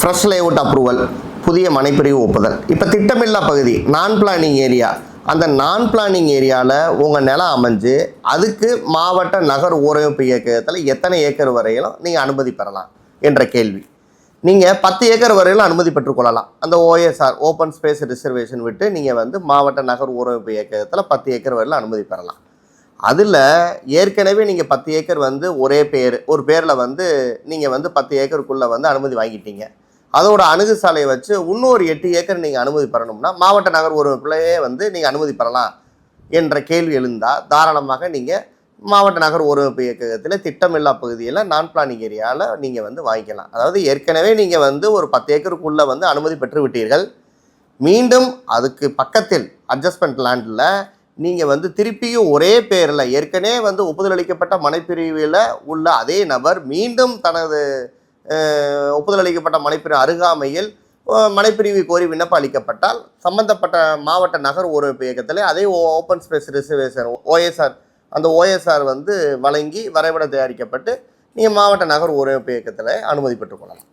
Fresh layout approval புதிய மனைப்பிரிவு ஒப்புதல். இப்போ திட்டமில்லா பகுதி நான் பிளானிங் ஏரியா அந்த நான் பிளானிங் ஏரியாவில் உங்கள் நிலம் அமைஞ்சு அதுக்கு மாவட்ட நகர் ஊரமைப்பு இயக்கத்தில் எத்தனை ஏக்கர் வரையிலும் நீங்கள் அனுமதி பெறலாம் என்ற கேள்வி. நீங்கள் பத்து ஏக்கர் வரையிலும் அனுமதி பெற்றுக்கொள்ளலாம் அந்த ஓஎஸ்ஆர் ஓப்பன் ஸ்பேஸ் ரிசர்வேஷன் விட்டு நீங்கள் வந்து மாவட்ட நகர் ஊரமைப்பு இயக்கத்தில் பத்து ஏக்கர் வரையிலும் அனுமதி பெறலாம். அதில் ஏற்கனவே நீங்கள் பத்து ஏக்கர் வந்து ஒரே பேர் ஒரு பேரில் வந்து நீங்கள் வந்து பத்து ஏக்கருக்குள்ளே வந்து அனுமதி வாங்கிட்டீங்க. அதோட அணுகுசாலையை வச்சு இன்னொரு எட்டு ஏக்கர் நீங்கள் அனுமதி பெறணும்னா மாவட்ட நகர் ஊரமைப்புலையே வந்து நீங்கள் அனுமதி பெறலாம் என்ற கேள்வி எழுந்தால் தாராளமாக நீங்கள் மாவட்ட நகர் ஊரமைப்பு இயக்கத்தில் திட்டமில்லா பகுதியில் நான் பிளானிங் ஏரியாவில் நீங்கள் வந்து வாங்கிக்கலாம். அதாவது ஏற்கனவே நீங்கள் வந்து ஒரு பத்து ஏக்கருக்குள்ளே வந்து அனுமதி பெற்று விட்டீர்கள். மீண்டும் அதுக்கு பக்கத்தில் அட்ஜஸ்ட்மெண்ட் லேண்டில் நீங்கள் வந்து திருப்பியும் ஒரே பேரில் ஏற்கனவே வந்து ஒப்புதல் அளிக்கப்பட்ட மனைப்பிரிவில் உள்ள அதே நபர் மீண்டும் தனது ஒப்புதல் அளிக்கப்பட்ட மனைப்பிரிவு அருகாமையில் மலைப்பிரிவு மனைப்பிரிவு கோரி விண்ணப்பம் அளிக்கப்பட்டால் சம்பந்தப்பட்ட மாவட்ட நகர் ஊரமைப்பு இயக்கத்தில் அதே ஓப்பன் ஸ்பேஸ் ரிசர்வேஷன் ஓஎஸ்ஆர் அந்த ஓஎஸ்ஆர் வந்து வழங்கி வரைபடம் தயாரிக்கப்பட்டு நீங்கள் மாவட்ட நகர் ஊரமைப்பு இயக்கத்தில் அனுமதி பெற்றுக்கொள்ளலாம்